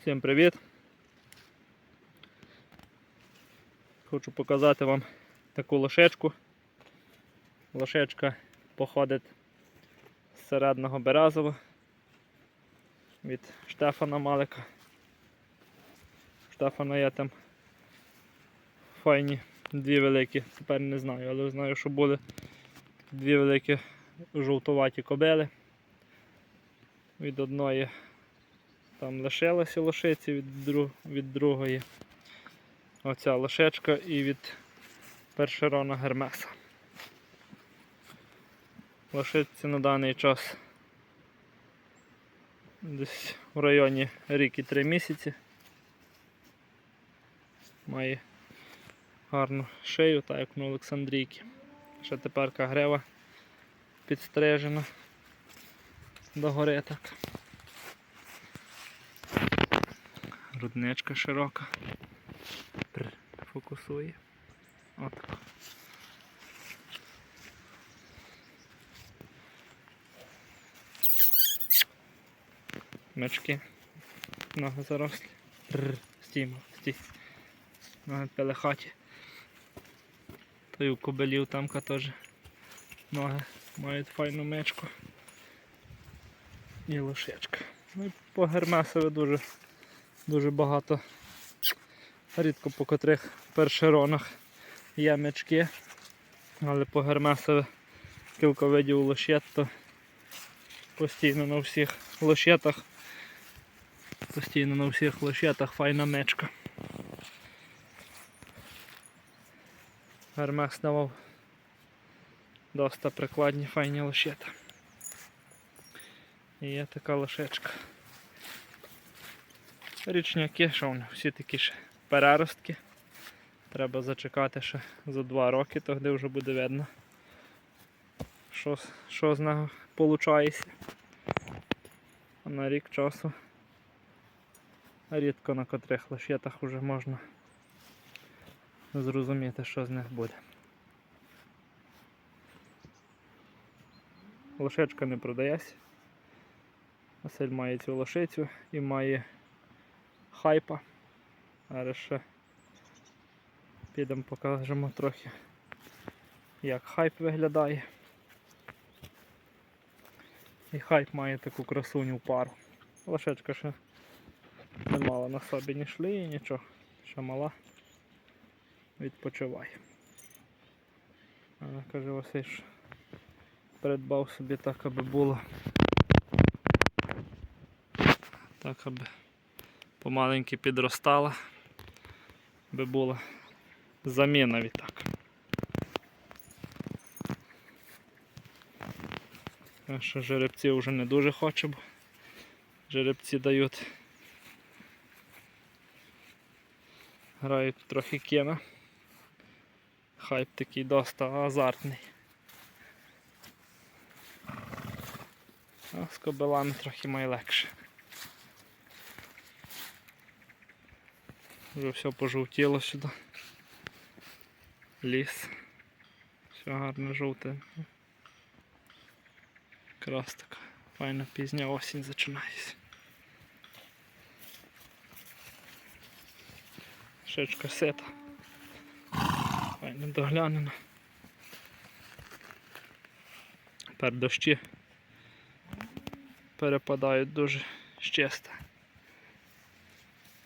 Всім привіт! Хочу показати вам таку лошечку. Лошечка походить з середнього Березова від Штефана Малика. Штефана є там файні дві великі, тепер не знаю, але знаю, що були дві великі жовтуваті кобили. Від одної там лишилися лошиці від, друг, від другої. Оця лошечка і від першерона Гермеса. Лошиці на даний час десь в районі рік і три місяці. Має гарну шию, так як на Олександрійки. Ще тепер грева підстрижена догори так. Грудничка широка. Фокусує. От. Мечки. Ноги зарослі. Пр, Стій. Ноги пелехаті. Та й у кобелів тамка теж ноги мають файну мечку. І лошечка. Ну і по гермесові дуже дуже багато. Рідко по котрих першеронах є мечки, але по гермесові кілька видів лощет, то постійно на всіх лощетах, постійно на всіх лощетах файна мечка. Гермес давав доста прикладні файні лощета. І є така лошечка. Річняки, що вони всі такі ж переростки. Треба зачекати ще за два роки, тоді вже буде видно, що, що з нього виходить. А на рік часу рідко на котрих лошетах вже можна зрозуміти, що з них буде. Лошечка не продається. Василь має цю лошицю і має хайпа. Зараз ще підемо покажемо трохи, як хайп виглядає. І хайп має таку красуню пару. Лошечка ще не мала на собі ні шлії, нічого, ще мала. Відпочиває. Вона каже Василь, придбав собі так, аби було. Так, аби помаленьки підростала, би була заміна відтак. А що жеребці вже не дуже хоче, бо жеребці дають. Грають трохи кіна. Хайп такий доста азартний. А з кобилами трохи має Вже все пожовтіло сюди. Ліс. Все гарно жовте. Якраз така файна пізня осінь починається. Шечка сета. Файно доглянена. Тепер дощі перепадають дуже щасто.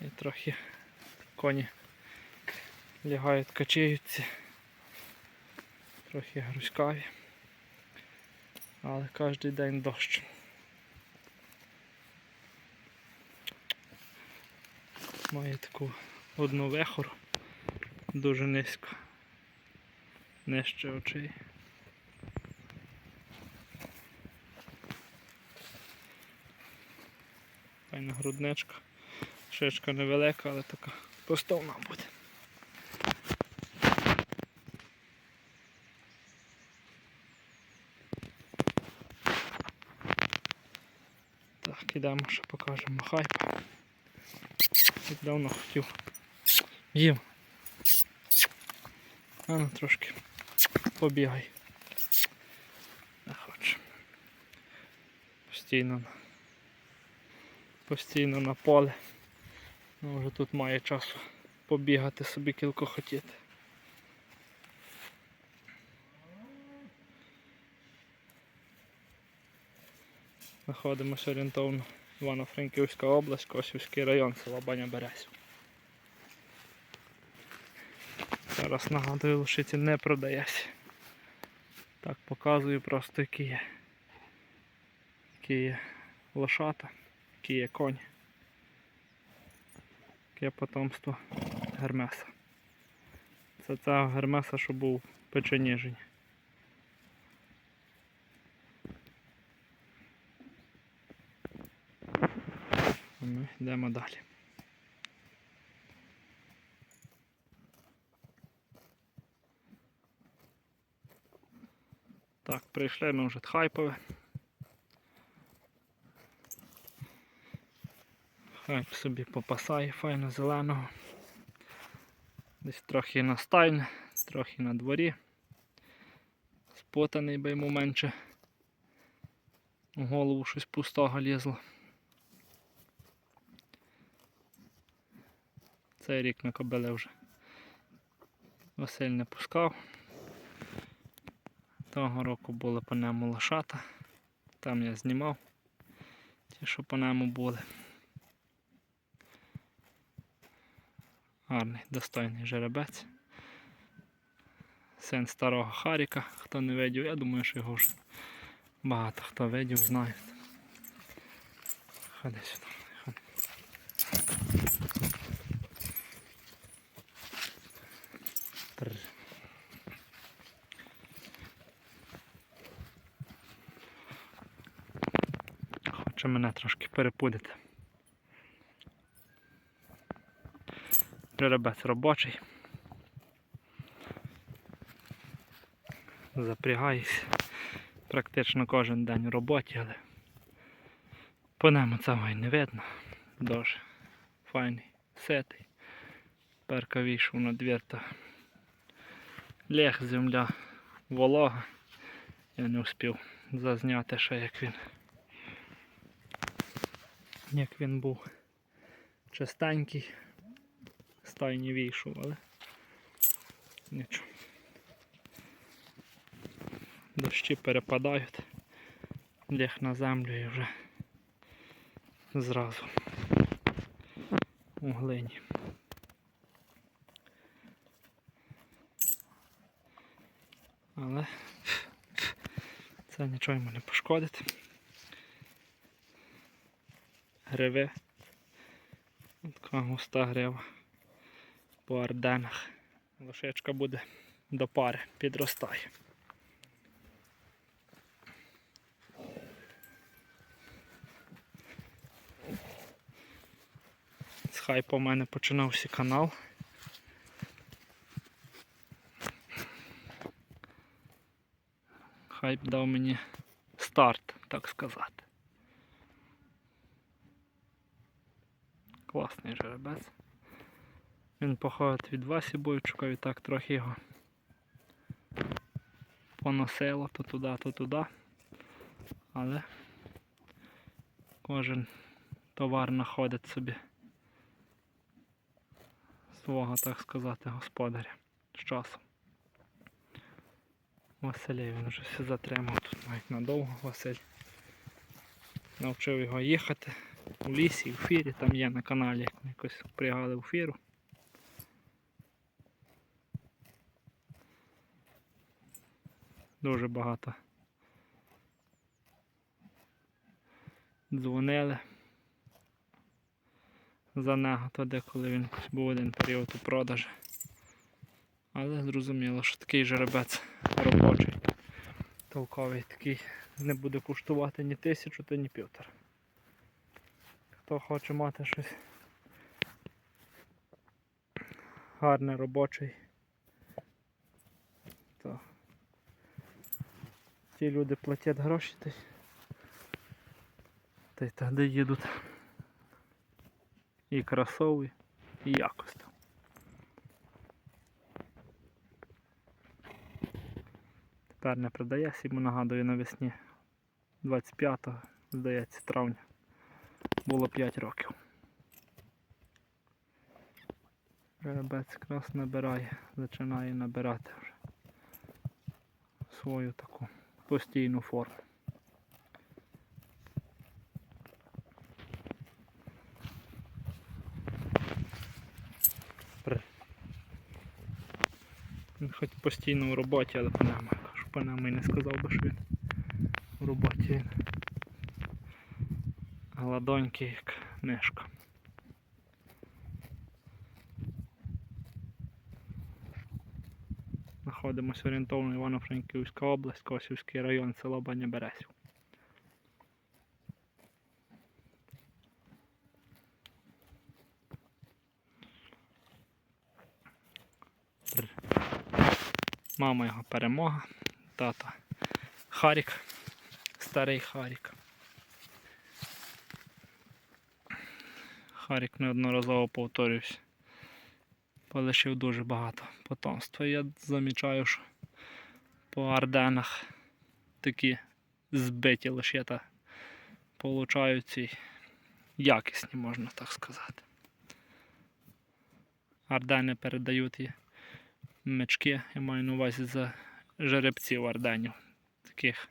І трохи коні лягають, качаються. Трохи грузькаві. Але кожен день дощ. Має таку одну вехору дуже низько. Нижче очей. Файна грудничка. Шишка невелика, але така коштовна буде. Так, ідемо, ще покажемо хайп. Як давно хотів. Їм. А ну трошки побігай. Не хочу. Постійно. Постійно на поле. Ну, вже тут має часу побігати собі кілько хотіти. Знаходимося орієнтовно Івано-Франківська область, Косівський район, села Баня Березів. Зараз нагадую, лошиці не продається. Так показую просто які є. Які є лошата, які є коні. Яке потомство Гермеса. Це цього Гермеса, що був. А Ми йдемо далі. Так, прийшли ми вже Тхайпове. Хайп собі попасає файно зеленого. Десь трохи на стайне, трохи на дворі. Спотаний би йому менше. У голову щось пустого лізло. Цей рік на кобиле вже Василь не пускав. Того року були по ньому лошата. Там я знімав ті, що по ньому були. Гарний, достойний жеребець. Син старого Харіка, хто не видів, я думаю, що його вже багато хто видів, знає. Ходи сюди. Хоче мене трошки перепудити. Жеребець робочий. Запрягаюсь практично кожен день в роботі, але по ньому цього і не видно. Дуже файний, ситий. Перка вийшов на двір, то лег, земля, волога. Я не встиг зазняти ще як він. Як він був чистенький стайні вийшов, але нічого. Дощі перепадають, ліг на землю і вже зразу у глині. Але це нічого йому не пошкодить. Гриви. Така густа грива по арденах. Лошечка буде до пари, підростає. З хайпа у мене починався канал. Хайп дав мені старт, так сказати. Класний жеребець. Він походить від Васі Бойчука і так трохи його поносило то туди, то туди. Але кожен товар знаходить собі свого, так сказати, господаря з часом. Василя він вже все затримав тут навіть надовго Василь. Навчив його їхати у лісі, в фірі, там є на каналі, як якось пригали в фіру. Дуже багато. Дзвонили за нього тоді, коли він був один період у продажі. Але зрозуміло, що такий жеребець робочий, толковий такий не буде коштувати ні тисячу, то ні півтора. Хто хоче мати щось гарне робочий, то ті люди платять гроші та й- та тоді їдуть і красові, і якость. Тепер не продається, йому нагадую навесні 25 здається, травня. Було 5 років. Жеребець якраз набирає, починає набирати вже свою таку постійну форму. Він хоч постійно в роботі, але я кажу, і не сказав би, що він в роботі. Гладонький, як мишка. Знаходимося орієнтовно Івано-Франківська область, Косівський район, село Баня Березів. Мама його перемога, тата Харік, старий Харік. Харік неодноразово повторююсь. Полишив дуже багато потомства. Я замічаю, що по Арденах такі збиті лишета получаються і якісні, можна так сказати. Ардени передають і мечки, я маю на увазі за жеребців арденів. Таких.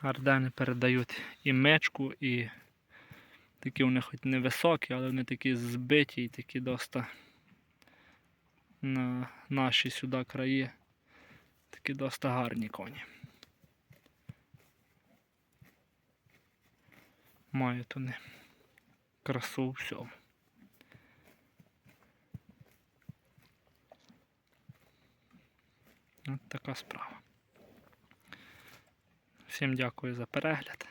Ардени передають і мечку, і Такі вони хоч невисокі, але вони такі збиті і такі доста на наші сюди краї. Такі доста гарні коні. Мають вони красу у всьому. От така справа. Всім дякую за перегляд.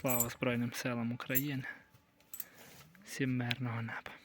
Слава Збройним силам України. Всім мирного неба.